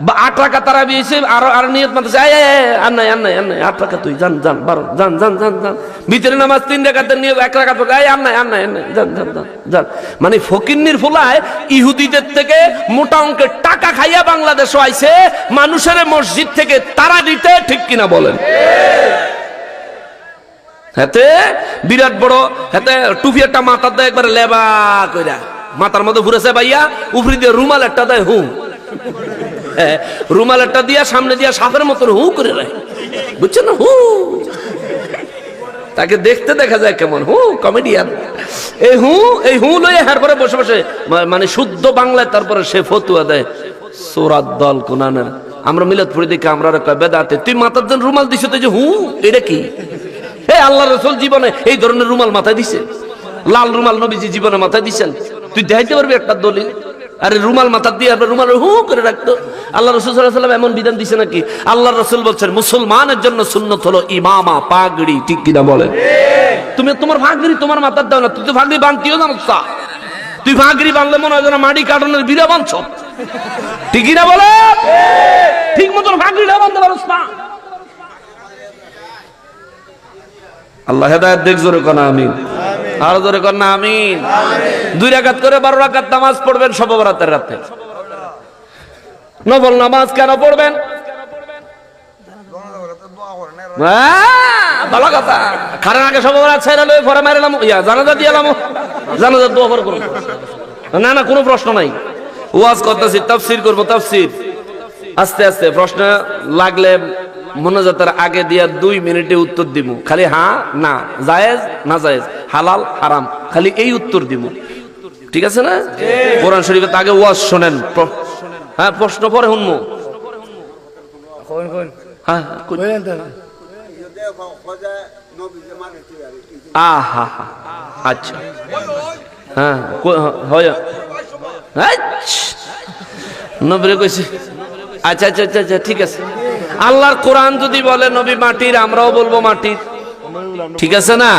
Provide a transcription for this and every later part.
বা আট টাকা তারা আর আর নিয়ত আয় তুই যান যান যান মানে ফকিন্নির ফুলায় ইহুদিদের থেকে মোটা অঙ্কের টাকা খাইয়া বাংলাদেশ আইছে মানুষের মসজিদ থেকে তারা দিতে ঠিক কিনা বলেন? হাতে বিরাট বড় হাতে টুপি একটা মাথার দেয় একবারে লেবা কইরা। মাথার মধ্যে ঘুরেছে ভাইয়া উপরি দিয়ে রুমাল একটা দেয় হু হ্যাঁ, রুমাল একটা দিয়া, সামনে দিয়া সাপের মতন হু করে রায় বুঝছেন হু। তাকে দেখতে দেখা যায় কেমন। হু কমেডিয়ান এই হু এই হু লয়ে হার পরে বসে বসে মানে শুদ্ধ বাংলায় তারপরে সে ফতুয়া দেয়। সোরাত দল কোনানের। আমরা মিলাদ পড়ে দেখি আমরা কয়, বেদাতে। তুই মাথার জন্য রুমাল দিছ, তো যে হু, এটা কি? হে আল্লাহ রসুল জীবনে এই ধরনের রুমাল মাথায় দিছে? লাল রুমাল নবীজি জীবনে মাথায় দিছেন। তুই দেখাইতে পারবি একটা দলিল? আরে রুমাল মাথা দিয়ে আর রুমাল হু করে রাখতো। আল্লাহ রসুল সাল্লাম এমন বিধান দিছে নাকি? আল্লাহ রসুল বলছেন, মুসলমানের জন্য সুন্নত হলো ইমামা, পাগড়ি, ঠিক কিনা বলেন? তুমি তোমার ভাগড়ি তোমার মাথার দাও না, তুই তো ভাগড়ি বানতিও জানো তা। তুই ভাগড়ি বানলে মনে হয় যেন মাটি কাটানোর বিরা বানছ। ঠিক কিনা বলে ঠিক মতন ভাগড়িটা বানতে পারস না। আল্লাহ হেদায়ত দেখ জোরে কনা, আমিন। আর জোরে কন্যা আমিন। দুই রাকাত করে বারো রাকাত নামাজ পড়বেন সবরাতের রাতে। নামাজ কেন পড়বেন? আহ, ভালো কথা। মারিলাম ইয়া করে না না কোনো প্রশ্ন নাই। ওয়াজ করতেছি তাফসির করব তাফসির। আস্তে আস্তে প্রশ্ন লাগলে মনোজাতের আগে দিয়া দুই মিনিটে উত্তর দিব খালি হ্যাঁ না জায়েজ না জায়েজ হালাল হারাম খালি এই উত্তর দিব ঠিক আছে না? কোরআন শরীফের আগে ওয়াজ শোনেন হ্যাঁ প্রশ্ন পরে শুনব হ্যাঁ আহা আচ্ছা। হ্যাঁ হয়। নবীরে কইছে। আচ্ছা আচ্ছা আচ্ছা আচ্ছা ঠিক আছে। আল্লাহর কোরআন যদি বলে নবী মাটির আমরাও বলব মাটির। ঠিক আছে না?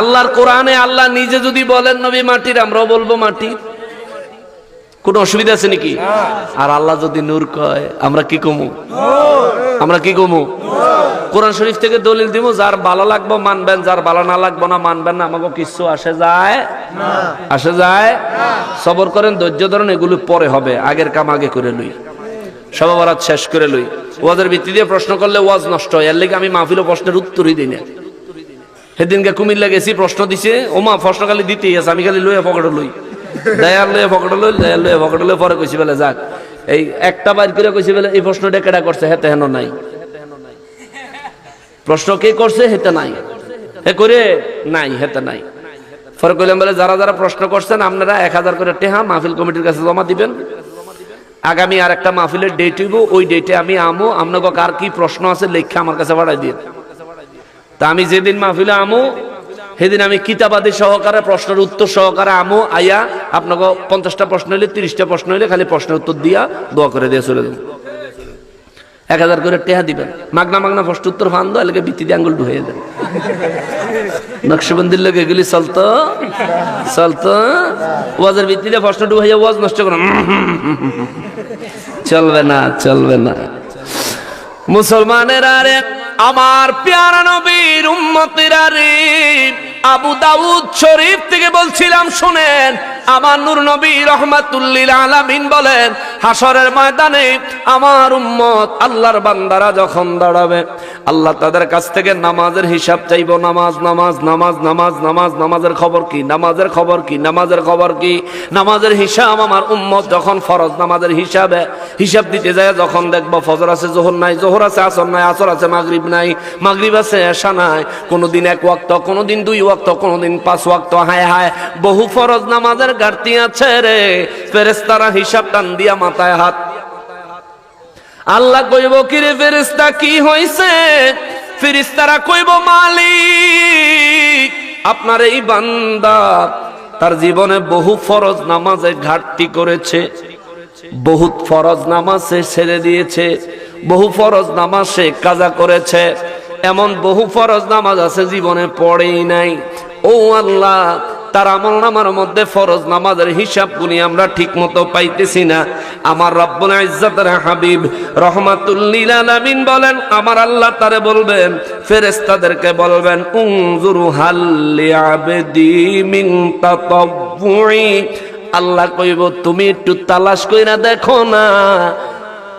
আল্লাহর কোরআনে আল্লাহ নিজে যদি বলেন নবী মাটির আমরাও বলব মাটির। কোনো অসুবিধা আছে নাকি? আর আল্লাহ যদি নূর কয় আমরা কি কমু? আমরা কি কমু? কোরআন শরীফ থেকে দলিল দিব যার ভালো লাগবো মানবেন যার ভালো না লাগবো না মানবেন না। আমাকে কিছু আসে যায়? আসে যায়? সবর করেন ধৈর্য ধরেন এগুলো পরে হবে। আগের কাম আগে করে লই। সবাবরাত শেষ করে লই। ওয়াজের ভিত্তি দিয়ে প্রশ্ন করলে ওয়াজ নষ্ট হয়। এর লেগে আমি মাহফিল প্রশ্নের উত্তরই দিই না। সেদিনকে কুমিল্লা গেছি, প্রশ্ন দিছে ও মা প্রশ্ন খালি দিতেই আছে, আমি খালি লইয়া পকেটে লই। দয়ার লইয়া পকেটে লই দয়ার লইয়া পকেটে লই। পরে কইছি, বেলে যাক। এই একটা বাইর করে কইছি, বেলে, এই প্রশ্নটা কেডা করছে, হেতে হেন নাই। প্রশ্ন কে করছে, হেতে নাই। হে করে, নাই, হেতে নাই। কইলাম, বলে, যারা যারা প্রশ্ন করছেন, আপনারা এক হাজার করে টেহা মাহফিল কমিটির কাছে জমা দিবেন। আগামী আর একটা মাহফিলের ডেট হইব, ওই ডেটে আমি আমো। আপনাকে কার কি প্রশ্ন আছে, লেখা আমার কাছে বাড়াই দিয়ে তা আমি যেদিন মাহফিলে আমো, সেদিন আমি কিতাবাদী সহকারে, প্রশ্নের উত্তর সহকারে আমো আইয়া আপনাকে পঞ্চাশটা প্রশ্ন হইলে তিরিশটা প্রশ্ন হইলে খালি প্রশ্নের উত্তর দিয়া দোয়া করে দিয়ে চলে যাব। এক হাজার করে টেহা দিবেন। মাগনা মাগনা প্রশ্ন উত্তর ফান দো এলাকা ভিত্তি দিয়ে আঙ্গুল ঢুয়ে দেন নকশবন্দির লোক এগুলি চলতো চলতো। ওয়াজের ভিত্তিতে প্রশ্ন ঢুকাইয়া ওয়াজ নষ্ট করো। চলবে না চলবে না। মুসলমানের আরে আমার পেয়ারা নবীর উম্মতেরা রে, আবু দাউদ শরীফ থেকে বলছিলাম, শুনেন, আমার নূর নবী রহমাতুল্লিল আলামিন বলেন হাসরের ময়দানে আমার উম্মত আল্লাহর বান্দারা যখন দাঁড়াবে, আল্লাহ তাদের কাছ থেকে নামাজের হিসাব চাইব। নামাজ নামাজ নামাজ নামাজ নামাজ, নামাজের খবর কি? নামাজের খবর কি? নামাজের খবর কি? নামাজের হিসাব আমার উম্মত যখন ফরজ নামাজের হিসাবে হিসাব দিতে যায়, যখন দেখব ফজর আছে, জোহর নাই, জোহর আছে, আসর নাই, আসর আছে, মাগরিব নাই, মাগরিব আছে, এশা নাই, কোনোদিন এক ওয়াক্ত, কোনোদিন দুই ওয়াক্ত, কোনোদিন পাঁচ ওয়াক্ত, হায় হায়, বহু ফরজ নামাজের ঘাটতি আছে রে। ফেরেস্তারা হিসাব টান দিয়া মাথায় হাত? আল্লাহ কইব কি রে ফেরেস্তা কি হইছে? ফেরেস্তারা কইব, মালিক, আপনার এই বান্দা তার জীবনে বহু ফরজ নামাজে ঘাটতি করেছে, বহুত ফরজ নামাজ ছেড়ে দিয়েছে, বহু ফরজ নামাজ কাজা করেছে, এমন বহু ফরজ নামাজ আছে, জীবনে পড়েই নাই। ও আল্লাহ তার আমল নামার মধ্যে ফরজ নামাজের হিসাব গুনি আমরা ঠিক মতো পাইতেছি না। আমার রব্বুল ইজ্জতের হাবিব রহমাতুল্লিল আলামিন বলেন, আমার আল্লাহ তারে বলবেন, ফেরেশতাদেরকে বলবেন, উনজুরু হাল্লি আবদি মিন আল্লাহ কইব, তুমি একটু তালাশ কইরা দেখো না,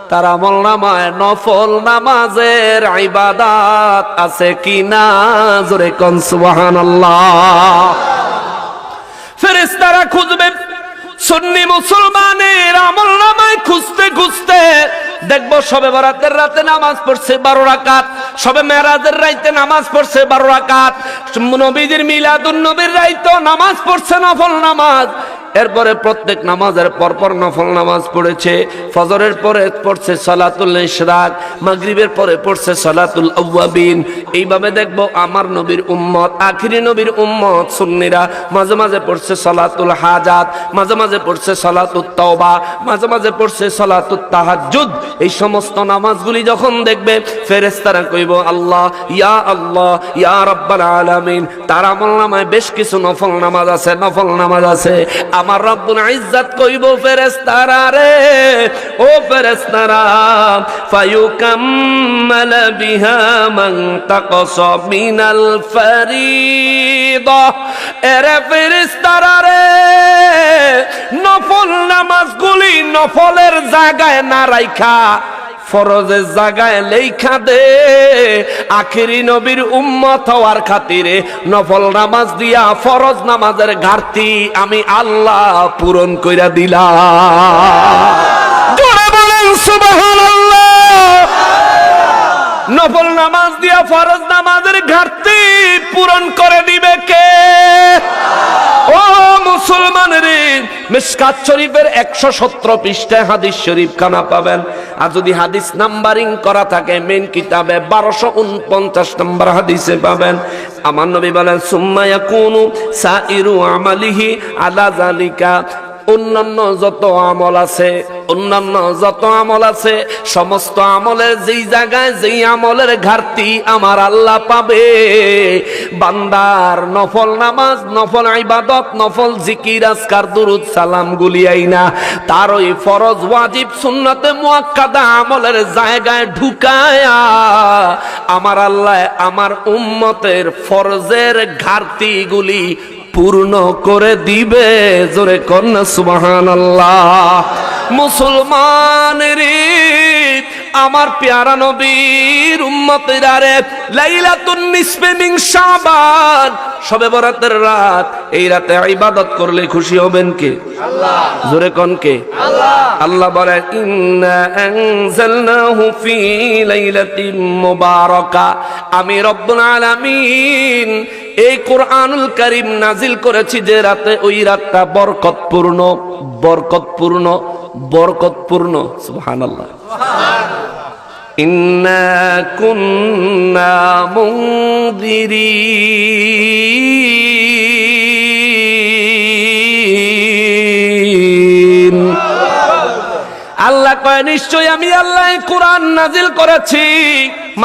তার আমল নামায় নফল নামাজের ইবাদাত আছে কি না জোরে কন সুবহানাল্লাহ। ফেরেশতারা খুঁজবে। সুন্নি মুসলমানের আমল নামায় খুঁজতে খুঁজতে দেখব সবে বরাতের রাতে নামাজ পড়ছে বারো রাকাত, সবে মেরাজের রাইতে নামাজ পড়ছে বারো রাকাত, নবীজির মিলাদ নবীর রাইতো নামাজ পড়ছে নফল নামাজ। এরপরে প্রত্যেক নামাজের পরপর নফল নামাজ পড়েছে, ফজরের পরে পড়ছে সলাতুল ইশরাক, মাগরিবের পরে পড়ছে সলাতুল আউয়াবিন। এইভাবে দেখব আমার নবীর উম্মত, আখিরি নবীর উম্মত সুন্নিরা মাঝে মাঝে পড়ছে সলাতুল হাজাত, মাঝে মাঝে পড়ছে সলাতুল তওবা, মাঝে মাঝে পড়ছে সলাতুল তাহাজ্জুদ। এই সমস্ত নামাজগুলি যখন দেখবে, ফেরেশতারা কইব, আল্লাহ, ইয়া আল্লাহ, ইয়া রাব্বাল আলামিন। তার আমল নামায় বেশ কিছু নফল নামাজ আছে, নফল নামাজ আছে। আমার রব্বুল ইজ্জত কইব ফেরেশতারা রে, ও ফেরেশতারা, ফায়ুকাম্মাল বিহা মান তাকস মিনাল ফারিদা। এরে ফেরেশতারা রে, নফল নামাজগুলি নফলের জায়গায় না রাইখা ফরজের জায়গায় লেখা দে, আখিরি নবীর উম্মত হওয়ার খাতিরে নফল নামাজ দিয়া ফরজ নামাজের ঘাটতি আমি আল্লাহ পূরণ কইরা দিলাম। নফল নামাজ দিয়া ফরজ নামাজের ঘাটতি পূরণ করে দিবে কে ও মুসলমান রে মিসকাত শরীফের একশো সতেরো পৃষ্ঠায় হাদিস শরীফ খানা পাবেন। আর যদি হাদিস নাম্বারিং করা থাকে মেন কিতাবে বারোশো উনপঞ্চাশ নম্বর হাদিসে পাবেন। আমার নবী বলেন সুম্মায়া কুনু সাইরু আমালিহি আলা জালিকা অন্যান্য যত আমল আছে, অন্যান্য যত আমল আছে, সমস্ত আমলের যেই জায়গায় যেই আমলের ঘাটতি আমার আল্লাহ পাবে। বান্দার নফল নামাজ, নফল ইবাদত, নফল জিকির, আজকার দুরুদ, সালাম গুলিয়াই না। তার ওই ফরজ, ওয়াজিব, সুন্নতে মুয়াক্কাদা আমলের জায়গায় ঢুকায়া আমার আল্লাহ, আমার উম্মতের ফরজের ঘাটতিগুলি পূর্ণ করে দিবে জোরে কন্যা সুবাহান আল্লাহ মুসলমানের আমার পেয়ারা নবীর উম্মতেরা রে লাইলাতুন নিসফে মিন শাবান। সবে বরাতের রাত এই রাতে ইবাদত করলে খুশি হবেন কে? আল্লাহ। জোরে কোন কে? আল্লাহ। আল্লাহ বলেন ইন্না আনজালনাহু ফি লাইলাতিন মুবারাকা। আমি রব্বুল আলামিন এই কোরআনুল করিম নাজিল করেছি যে রাতে ওই রাতটা বরকতপূর্ণ বরকতপূর্ণ বরকতপূর্ণ। সুবহানাল্লাহ। সুবহানাল্লাহ। ইন্না কুন্না আল্লাহ কয় নিশ্চয় আমি আল্লাহ কোরআন নাজিল করেছি।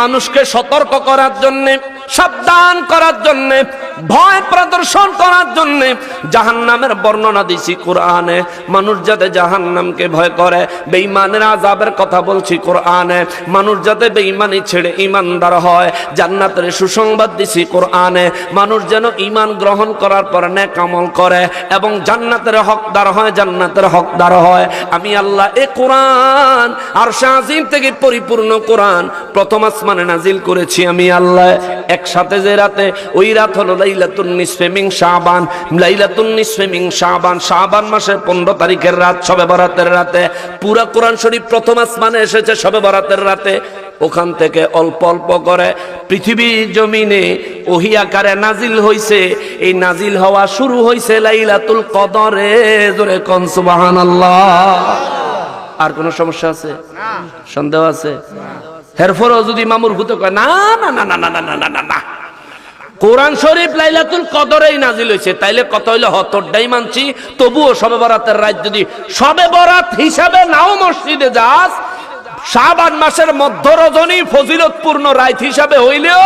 মানুষকে সতর্ক করার জন্য, সাবধান করার জন্য ভয় প্রদর্শন করার জন্য জাহান্নামের বর্ণনা দিছি কোরআনে। মানুষ যাতে জাহান্নামকে ভয় করে, বেঈমানের আজাবের কথা বলছি কোরআনে। মানুষ যাতে বেঈমানি ছেড়ে ইমানদার হয়, জান্নাতের সুসংবাদ দিছি কোরআনে। মানুষ যেন ইমান গ্রহণ করার পর নেক আমল করে এবং জান্নাতের হকদার হয়, জান্নাতের হকদার হয়। আমি আল্লাহ এ কোরআন আর শাহিম থেকে পরিপূর্ণ কোরআন। প্রথম আসমানে নাজিল করেছি আমি আল্লাহ। একসাথে যে রাতে, ওই রাত হলো লাইলাতুন নিসফে মিন শাবান লাইলাতুন নিসফে মিন শাবান শাবান মাসের 15 তারিখের রাত শবে বরাতের রাতে পুরা কোরআন শরীফ প্রথম আসমানে এসেছে শবে বরাতের রাতে ওখান থেকে অল্প অল্প করে পৃথিবীর জমিনে ওহি আকারে নাজিল হইছে এই নাজিল হওয়া শুরু হইছে লাইলাতুল কদরে জোরে কোন সুবহানাল্লাহ আর কোনো সমস্যা আছে সন্দেহ আছে এরপরও যদি মামুর ভূত কয় না না না না না না না না না না কোরআন শরীফ লাইলাতুল কদরেই নাজিল হয়েছে। তাইলে কত হইলে হতরটাই মানছি, তবুও সবে বরাতের রাত যদি সবে বরাত হিসাবে নাও মসজিদে যাস, শাবান মাসের মধ্য রজনী ফজিলতপূর্ণ রাত হিসাবে হইলেও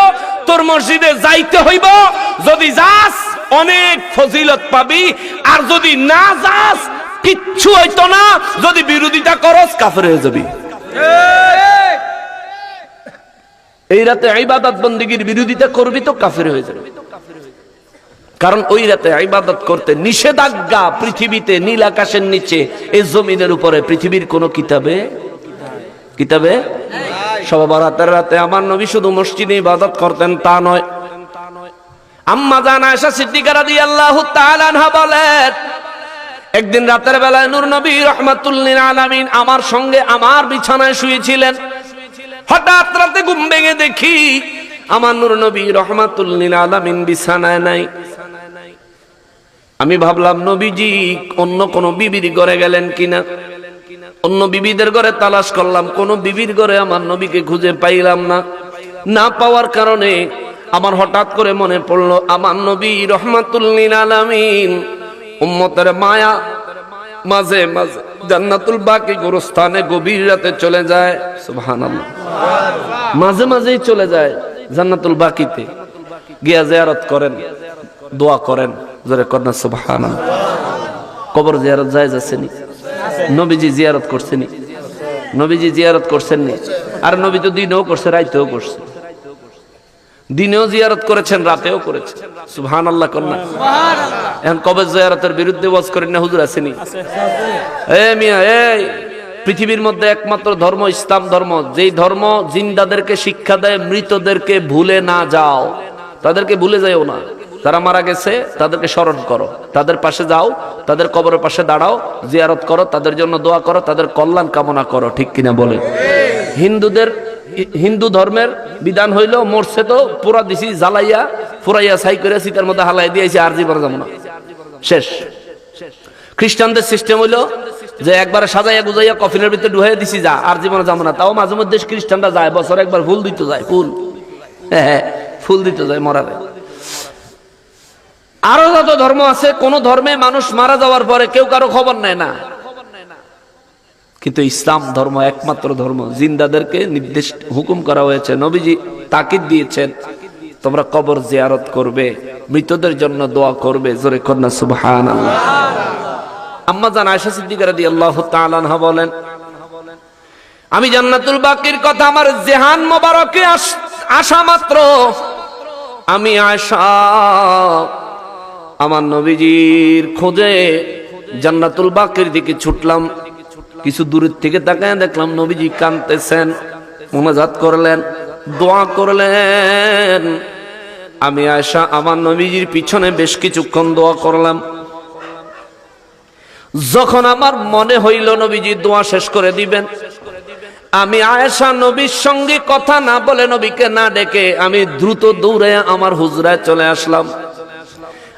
তোর মসজিদে যাইতে হইব। যদি যাস, অনেক ফজিলত পাবি, আর যদি না যাস, কিচ্ছু হইতো না। যদি বিরোধিতা করস, কাফের হয়ে যাবি। এই রাতে ইবাদত বন্দিগির বিরোধিতা করবি তো কাফের হয়ে যাবে। কারণ ওই রাতে ইবাদত করতে নিষেধাজ্ঞা পৃথিবীতে, নীল আকাশের নিচে এই জমিনের উপরে, পৃথিবীর কোন কিতাবে? কিতাবে? রাতে আমার নবী শুধু মসজিদে ইবাদত করতেন, তা নয়। আম্মা জান আয়েশা সিদ্দিকা রাদিয়াল্লাহু তাআলা আনহা বলেন, একদিন রাতের বেলায় নূর নবী রহমাতুল্লিল আলামিন আমার সঙ্গে আমার বিছানায় শুয়েছিলেন। হঠাৎ রাতে ঘুম ভেঙে দেখি আমার নূর নবী রহমাতুল্লিল আলামিন বিছানায় নাই। আমি ভাবলাম, নবীজি, অন্য কোন বিবির ঘরে গেলেন কিনা? অন্য বিবিদের ঘরে তালাশ করলাম, কোন বিবির ঘরে আমার নবীকে খুঁজে পাইলাম না। না পাওয়ার কারণে আমার হঠাৎ করে মনে পড়ল, আমার নবী রহমাতুল্লিল আলামিন উম্মতের মায়া, মাঝে মাঝে। জান্নাতুল বাকি গোরস্থানে গভীর রাতে চলে যায়, সুবহানাল্লাহ। মাঝে মাঝেই চলে যায় জান্নাতুল বাকিতে। গিয়া জিয়ারত করেন, দোয়া করেন, জোরে কন্যা সুবহানাল্লাহ। কবর জিয়ারত যায় যাচ্ছেনি নবীজি জিয়ারত করছেনি। নবীজি জিয়ারত করছেননি। আর নবী তো দিনেও করছে, রাইতেও করছে। দিনেও জিয়ারত করেছেন রাতেও করেছেন। সুবহান আল্লাহ কন্যা এখন কবে জিয়ারতের বিরুদ্ধে ওয়াজ করেন না হুজুর আসেনি? এ মিয়া এই পৃথিবীর মধ্যে একমাত্র ধর্ম ইসলাম ধর্ম। যেই ধর্ম জিন্দাদেরকে শিক্ষা দেয় মৃতদেরকে ভুলে না যাও। তাদেরকে ভুলে যাও না। তারা মারা গেছে তাদেরকে স্মরণ করো। তাদের পাশে যাও তাদের কবরের পাশে দাঁড়াও জিয়ারত করো তাদের জন্য দোয়া করো তাদের কল্যাণ কামনা করো ঠিক কিনা বলে হিন্দুদের হিন্দু ধর্মের বিধান হইল মরছে তো, পুরা দিছি জ্বালাইয়া, ফুরাইয়া ছাই করে শীতের মধ্যে হালাই দিয়েছে আর জীবন যাব না। শেষ। খ্রিস্টানদের সিস্টেম হইল যে একবারে সাজাইয়া গুজাইয়া কফিনের ভিতরে ঢুকাইয়া দিছি, যা, আর জীবনে যাব না। তাও মাঝে মধ্যে খ্রিস্টানরা যায়, বছর একবার ফুল দিতে যায়, ফুল। হ্যাঁ ফুল দিতে যায় মরারে। আরও যত ধর্ম আছে, কোন ধর্মে মানুষ মারা যাওয়ার পরে কেউ কারও খবর নেয় না। কিন্তু ইসলাম ধর্ম একমাত্র ধর্ম। জিন্দাদেরকে নির্দেশ, হুকুম করা হয়েছে। নবীজি তাকিদ দিয়েছেন, তোমরা কবর জিয়ারত করবে, মৃতদের জন্য দোয়া করবে। জোরে কন্যা সুবহান আম্মা জান আয়েশা সিদ্দিকা রাদিয়াল্লাহু তাআলা আনহা বলেন, আমি জান্নাতুল বাকির কথা আমার জেহান মোবারকে আস- মাত্র। আমি আয়েশা, আমার নবীজির খোঁজে জান্নাতুল বাকির দিকে ছুটলাম। কিছু দূরের থেকে তাকায় দেখলাম নবীজি কানতেছেন মোনাজাত করলেন, দোয়া করলেন। আমি আয়সা আমার নবীজির পিছনে বেশ কিছুক্ষণ দোয়া করলাম। যখন আমার মনে হইল নবীজি দোয়া শেষ করে দিবেন, আমি আয়েশা নবীর সঙ্গে কথা না বলে নবীকে না ডেকে আমি দ্রুত দৌড়ে আমার হুজরায় চলে আসলাম।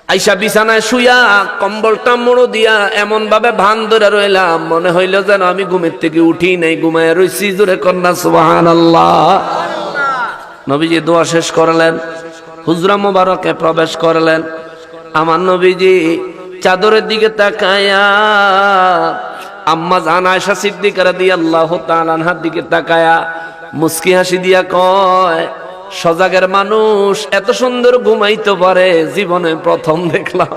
আইসা বিছানায় শুইয়া কম্বলটা মোড়ো দিয়া এমন ভাবে ভান ধরে রইলাম, মনে হইল যেন আমি ঘুমের থেকে উঠি নাই ঘুমায় রইছি জোরে কন্যা সুবাহান আল্লাহ নবীজি দোয়া শেষ করলেন, হুজরা মোবারকে প্রবেশ করলেন। আমার নবীজি চাদরের দিকে তাকায়া আম্মা জান আয়সা সিদ্দিকারা দিয়ে আল্লাহ তালানহার দিকে তাকায়া মুস্কি হাসি দিয়া কয় সজাগের মানুষ এত সুন্দর ঘুমাইতে পারে, জীবনে প্রথম দেখলাম।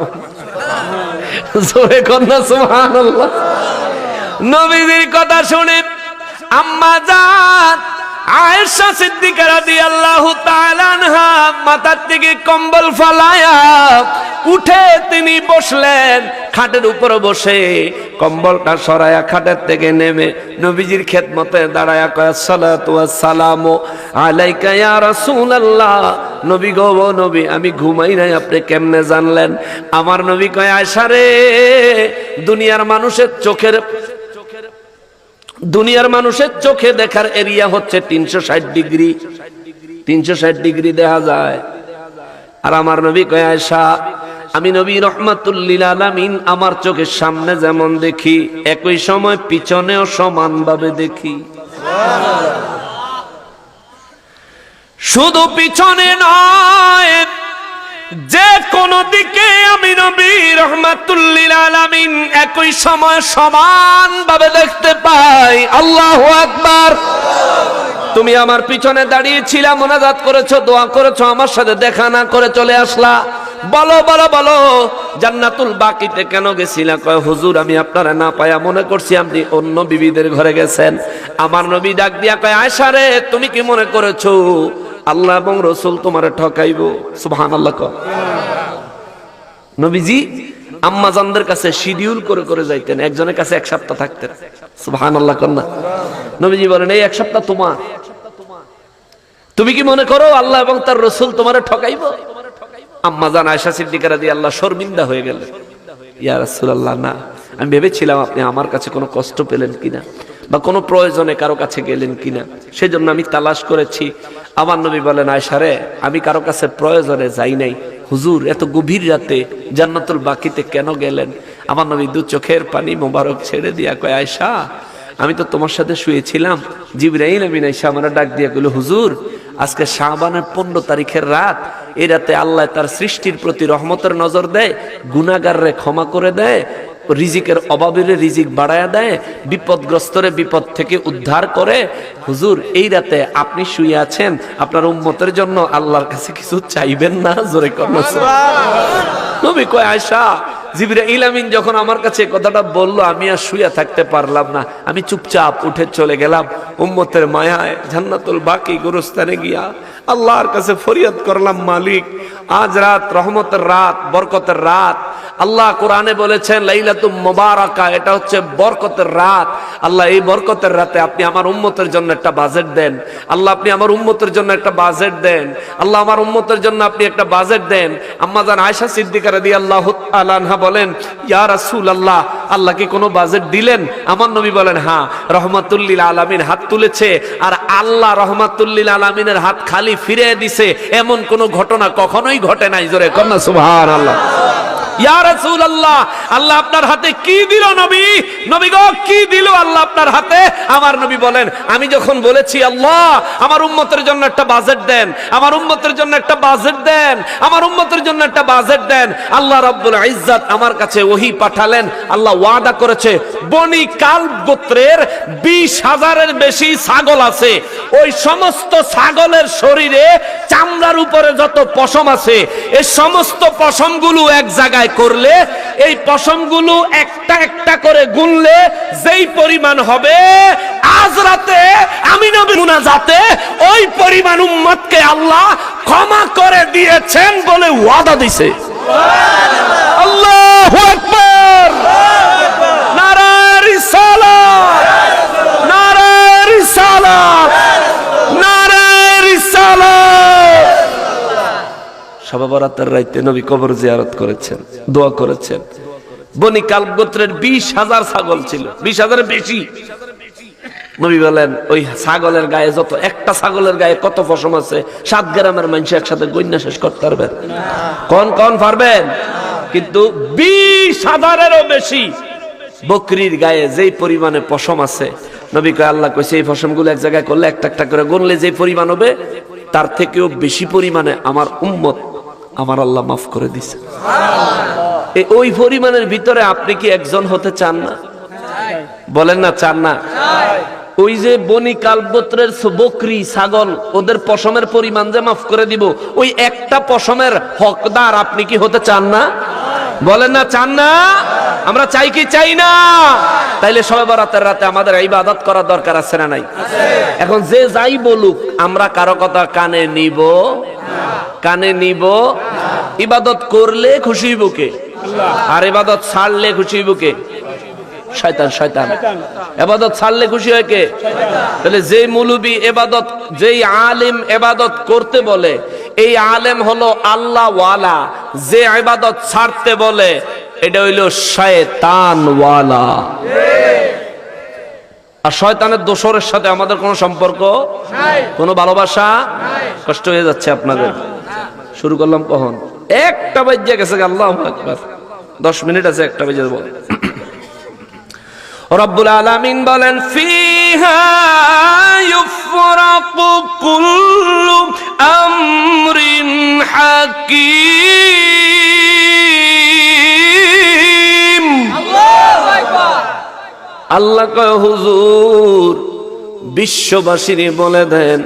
জোরে কন্যা, সুবহানাল্লাহ। নবীজির কথা শুনে আম্মা জান আয়েশা সিদ্দিকা রাদিয়াল্লাহু তাআলা আনহা মাথার থেকে কম্বল ফালায়া উঠে তিনি বসলেন। খাটের উপর বসে কম্বলটা সরায়া খাটের থেকে নেমে নবীজির খেদমতে দাঁড়ায়া কয়, সালাতু সালামু আলাইকা ইয়া রাসূলুল্লাহ। নবী গো নবী, আমি ঘুমাই নাই, আপনি কেমনে জানলেন? আমার নবী কয়, আয়েশা রে, দুনিয়ার মানুষের চোখের দুনিয়ার মানুষের চোখে দেখার এরিয়া হচ্ছে তিনশো ষাট ডিগ্রি। তিনশো ষাট ডিগ্রি দেখা যায়। আর আমার নবী কয়াশা আমি নবী রহমাতুল্লিল আলামিন, আমার চোখের সামনে যেমন দেখি, একই সময় পিছনেও সমানভাবে দেখি। শুধু পিছনে নয় যে কোন দিকে আমি নবী রহমাতুল্লিল আলামিন একই সময় সমান ভাবে দেখতে পাই। আল্লাহু আকবার। তুমি আমার পিছনে দাঁড়িয়েছিলা, মোনাজাত করেছ, দোয়া করেছ, আমার সাথে দেখা না করে চলে আসলা। বলো বলো বলো, জান্নাতুল বাকিতে কেন গেছিলা? কয়, হুজুর, আমি আপনারা না পায়া মনে করছি আপনি অন্য বিবিদের ঘরে গেছেন। আমার নবী ডাক দিয়া কয়, আয়সা রে, তুমি কি মনে করেছ? আল্লাহ এবং রসুল তোমারে ঠকাইবো। সুবহান আল্লাহ নবীজি আম্মাজানদের কাছে শিডিউল করে করে যাইতেন, একজনের কাছে এক সপ্তাহ থাকতেন। সুবহান আল্লাহ কন্যা নবীজি বলেন, এই এক সপ্তাহ তোমার। তুমি কি মনে করো আল্লাহ এবং তার রসুল তোমার ঠকাইব? আয়সা সিদ্দিকারা দিয়ে আল্লাহ শর্মিন্দা হয়ে গেলেন। না, আমি ভেবেছিলাম আপনি আমার কাছে কোনো কষ্ট পেলেন কিনা বা কোনো প্রয়োজনে কারও কাছে গেলেন কিনা। সেজন্য আমি তালাশ করেছি। আমার নবী বলেন আয়সারে আমি কারও কাছে প্রয়োজনে যাই নাই। হুজুর, এত গভীর রাতে জান্নাতুল বাকিতে কেন গেলেন? আমার নবী দু চোখের পানি মোবারক ছেড়ে দিয়া কয় আয়সা আমি তো তোমার সাথে শুয়েছিলাম। জিব্রাইল আমিন আইসা আমার ডাক দিয়া গেল হুজুর, আজকে শাহবানের পনেরো তারিখের রাত। এই রাতে আল্লাহ তার সৃষ্টির প্রতি রহমতের নজর দেয় গুনাগাররে ক্ষমা করে দেয় রিজিকের অভাবের রিজিক বাড়ায়া দেয় বিপদগ্রস্তরে বিপদ থেকে উদ্ধার করে। হুজুর এই রাতে আপনি শুয়ে আছেন আপনার উম্মতের জন্য আল্লাহর কাছে কিছু চাইবেন না? জোরে কর্ণ নবী কয় আয়সা জিবরাইল আমিন যখন আমার কাছে কথাটা বলল আমি আর শুয়ে থাকতে পারলাম না। আমি চুপচাপ উঠে চলে গেলাম। উম্মতের মায়ায় জান্নাতুল বাকি গুরুস্থানে গিয়া আল্লাহর কাছে ফরিয়াদ করলাম মালিক আজ রাত রহমতের রাত বরকতের রাত আল্লাহ কোরআনে বলেছেন, লাইলাতুম মোবারকা, এটা হচ্ছে বরকতের রাত। আল্লাহ, এই বরকতের রাতে আপনি আমার উম্মতের জন্য একটা বাজেট দেন। আল্লাহ, আপনি আমার উম্মতের জন্য একটা বাজেট দেন। আল্লাহ, আমার উম্মতের জন্য আপনি একটা বাজেট দেন। আম্মা জান আয়সা সিদ্দিকা রাদি আল্লাহ বলেন, ইয়া রাসূল আল্লাহ আল্লাহ কি কোনো বাজেট দিলেন? আমার নবী বলেন হ্যাঁ রহমাতুল্লিল আলামিন হাত তুলেছে, আর আল্লাহ রহমাতুল্লিল আলামিনের হাত খালি ফিরে দিছে। এমন কোনো ঘটনা কখনোই ঘটে নাই। জোরে কন্যা সুবহান আল্লাহ আল্লাহ আপনার হাতে কি দিল নবী? নবী গো, কি দিল আল্লাহ আপনার হাতে? আমার নবী বলেন, আমি যখন বলেছি, আল্লাহ, আমার উম্মতের জন্য একটা বাজেট দেন, আমার উম্মতের জন্য একটা বাজেট দেন, আমার উম্মতের জন্য একটা বাজেট দেন, আল্লাহ রাব্বুল ইজ্জাত আমার কাছে ওহি পাঠালেন, আল্লাহ ওয়াদা করেছে, বনি কাল গোত্রের বিশ হাজারের বেশি ছাগল আছে, ওই সমস্ত ছাগলের শরীরে চামড়ার উপরে যত পশম আছে এই সমস্ত পশমগুলো এক জায়গায় করলে, এই পশমগুলো একটা একটা করে গুনলে যেই পরিমাণ হবে, আজ রাতে আমি নবী মুনাজাতে ওই পরিমাণ উম্মতকে আল্লাহ ক্ষমা করে দিয়েছেন বলে ওয়াদা দিছে। আল্লাহু আকবার। নারায়ে রিসালাত নারায়ে রিসালাত নারায়ে রিসালাত সবে বরাতের রাইতে নবী কবর জিয়ারত করেছেন, দোয়া করেছেন। বনি কাল গোত্রের বিশ হাজার ছাগল ছিল। বিশ হাজারের বেশি। নবী বলেন, ওই ছাগলের গায়ে যত, একটা ছাগলের গায়ে কত পশম আছে, সাত গ্রামের মানুষ একসাথে গণ্যা শেষ করতে পারবেন কোন কোন পারবেন? কিন্তু বিশ হাজারেরও বেশি। বকরির গায়ে যেই পরিমাণে পশম আছে, নবী কয়, আল্লাহ কইছে এই পশমগুলো এক জায়গায় করলে একটা একটা করে গুনলে যে পরিমাণ হবে, তার থেকেও বেশি পরিমাণে আমার উম্মত আমার আল্লাহ মাফ করে দিছে। এই ওই পরিমাণের ভিতরে আপনি কি একজন হতে চান না? বলেন না চান না। ওই যে বনি কালবত্রের বকরি ছাগল ওদের পশমের পরিমাণ যে মাফ করে দিব ওই একটা পশমের হকদার আপনি কি হতে চান না? বলেন না চান না? আমরা চাই কি চাই না? তাইলে সবে বরাতের রাতে আমাদের এই ইবাদত করার দরকার আছে না নাই? এখন যে যাই বলুক আমরা কারও কথা কানে নিব? কানে নিব? ইবাদত করলে খুশি হইব কে? আর ইবাদত ছাড়লে খুশি হইব কে? শয়তান শয়তান। এবাদত ছাড়লে খুশি হয় কে? তাহলে যে মুলুবি এবাদত যেই আলেম এবাদত করতে বলে এই আলেম হলো আল্লাহ ওয়ালা যে ইবাদত ছাড়তে বলে এটা হইল শয়তান ওয়ালা আর শয়তানের দোসরের সাথে আমাদের কোনো সম্পর্ক? কোনো ভালোবাসা? কষ্ট হয়ে যাচ্ছে আপনাদের। শুরু করলাম কখন? একটা বাজ্যে গেছে আল্লাহ আকবার। দশ মিনিট আছে, একটা বেজে বল রব্বুল আলামিন বলেন, ফিহা ইউফরাকু কুল্লু আমরিন হাকিম। আল্লাহ কয়, হুজুর বিশ্ববাসীর বলে দেন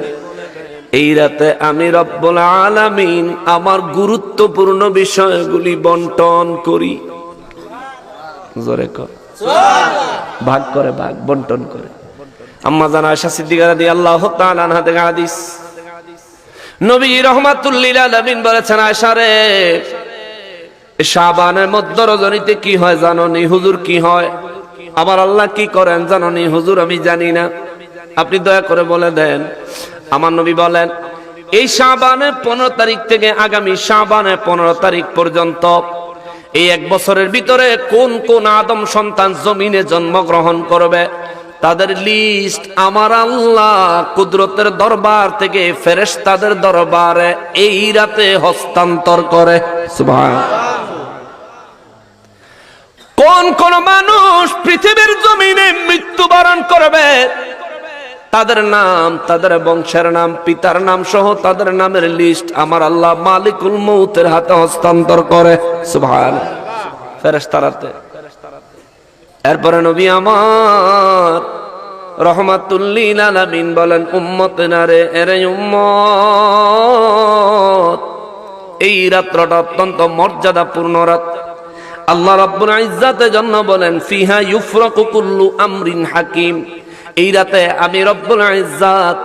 এই রাতে আমি রব্বুল আলামিন আমার গুরুত্বপূর্ণ বিষয়গুলি বন্টন করি। জোরে কর। ভাগ করে, ভাগ, বন্টন করে। আম্মা জানা আয়সা সিদ্দিকা রাদি আল্লাহ তাআলা থেকে হাদিস। নবী রহমাতুল্লিল আলামিন বলেছেন আয়সা রে শাবানের মধ্য রজনীতে কি হয় জানো নি হুজুর কি হয়? আমার আল্লাহ কি করেন জানো নি হুজুর আমি জানি না। আপনি দয়া করে বলে দেন আমার নবী বলেন, এই শাবানের পনেরো তারিখ থেকে আগামী শাবানের পনেরো তারিখ পর্যন্ত এই এক বছরের ভিতরে কোন কোন আদম সন্তান জমিনে জন্মগ্রহণ করবে, তাদের লিস্ট আমার আল্লাহ কুদরতের দরবার থেকে ফেরেশতাদের দরবারে এই রাতে হস্তান্তর করে। কোন কোন মানুষ পৃথিবীর জমিনে মৃত্যুবরণ করবে তাদের নাম, তাদের বংশের নাম, পিতার নাম সহ তাদের নামের লিস্ট আমার আল্লাহ মালিকুল মৌতের হাতে হস্তান্তর করে। সুবহান। ফেরেশতারাতে। এরপরে নবী আমার রহমাতুল্লিল আলামিন বলেন, উম্মত নারে এরে উম্মত। এই রাত্রটা অত্যন্ত মর্যাদাপূর্ণ রাত। আল্লাহ রাব্বুল ইজ্জাতের জন্য বলেন, ফিহা ইউফরাকু কুল্লু আমরিন হাকিম। এই রাতে আমি রব্বুল ইজ্জাত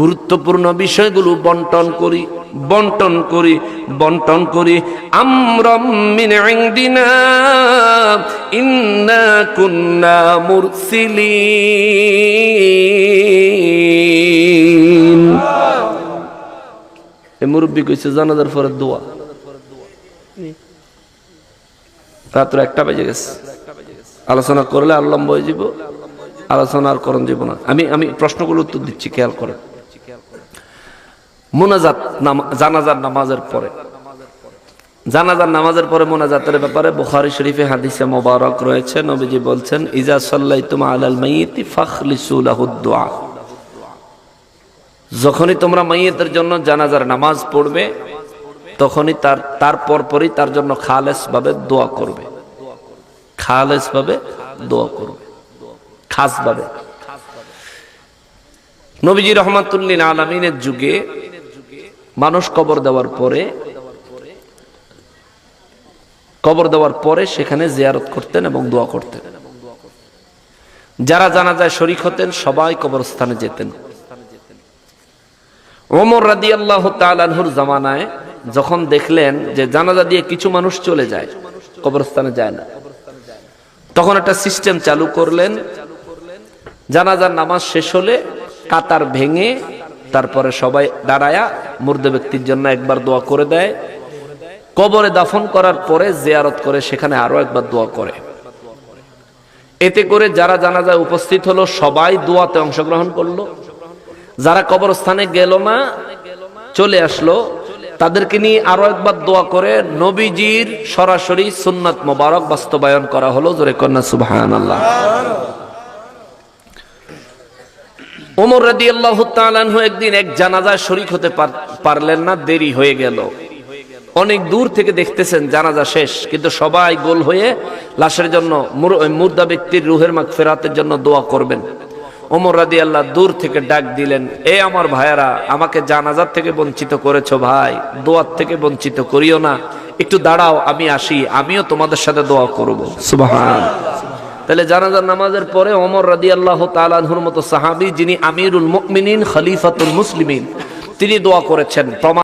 গুরুত্বপূর্ণ বিষয়গুলো বন্টন করি বন্টন করি বন্টন করি। আমরম মিন ইনদিনা, ইন্না কুন্না মুরসিলিন। এ মুরব্বী কইছে, জানাজার পরে দোয়া। রাত্র একটা বেজে গেছে। আলোচনা করলে আল্লাহ বয়ে যাব আলোচনা আর করণ যাব আমি আমি প্রশ্নগুলো উত্তর দিচ্ছি, খেয়াল করেন। মোনাজাত জানাজার নামাজের পরে। জানাজার নামাজের পরে মোনাজাতের ব্যাপারে বুখারী শরীফে হাদিসে মোবারক রয়েছে। নবীজি বলছেন, ইজা সাল্লাইতুম আলাল মাইয়িতি ফাখলিসু লাহু দুআ। যখনই তোমরা মাইয়েতের জন্য জানাজার নামাজ পড়বে, তখনই তার তার পরপরই তার জন্য খালেস ভাবে দোয়া করবে। খালেস ভাবে দোয়া করবে। খাস ভাবে। নবীজি রহমাতুল্লিন আলমিনের যুগে মানুষ কবর দেওয়ার পরে, কবর দেওয়ার পরে সেখানে জিয়ারত করতেন এবং দোয়া করতেন। যারা জানাজায় শরিক হতেন, সবাই কবরস্থানে যেতেন। ওমর রাদি আল্লাহ তালহুর জামানায় যখন দেখলেন যে জানাজা দিয়ে কিছু মানুষ চলে যায়, কবরস্থানে যায় না। তখন একটা সিস্টেম চালু করলেন জানাজার নামাজ শেষ হলে কাতার ভেঙে তারপরে সবাই দাঁড়ায়া মুর্দে ব্যক্তির জন্য একবার দোয়া করে দেয়। কবরে দাফন করার পরে জেয়ারত করে সেখানে আরও একবার দোয়া করে। এতে করে যারা জানাজায় উপস্থিত হলো সবাই দোয়াতে অংশগ্রহণ করল। যারা কবরস্থানে গেল না, চলে আসলো, তাদেরকে নিয়ে আরও একবার দোয়া করে নবীজির সরাসরি সুন্নাত মোবারক বাস্তবায়ন করা হলো। জোরে কন্যা সুবহান আল্লাহ ওমর রাদি আল্লাহ একদিন এক জানাজায় শরিক হতে পারলেন না, দেরি হয়ে গেল। অনেক দূর থেকে দেখতেছেন জানাজা শেষ, কিন্তু সবাই গোল হয়ে লাশের জন্য মুর্দা ব্যক্তির রুহের মাগ ফেরাতের জন্য দোয়া করবেন। ওমর রাদি আল্লাহ দূর থেকে ডাক দিলেন, এ আমার ভাইয়ারা, আমাকে জানাজার থেকে বঞ্চিত করেছ ভাই, দোয়ার থেকে বঞ্চিত করিও না। একটু দাঁড়াও, আমি আসি, আমিও তোমাদের সাথে দোয়া করব। সুবহান তাহলে জানাজার নামাজের পরে অমর রাদি আল্লাহ তালা মতো সাহাবি যিনি আমিরুল মুকমিন খলিফাতুল মুসলিমিন, তিনি দোয়া করেছেন। প্রমাণ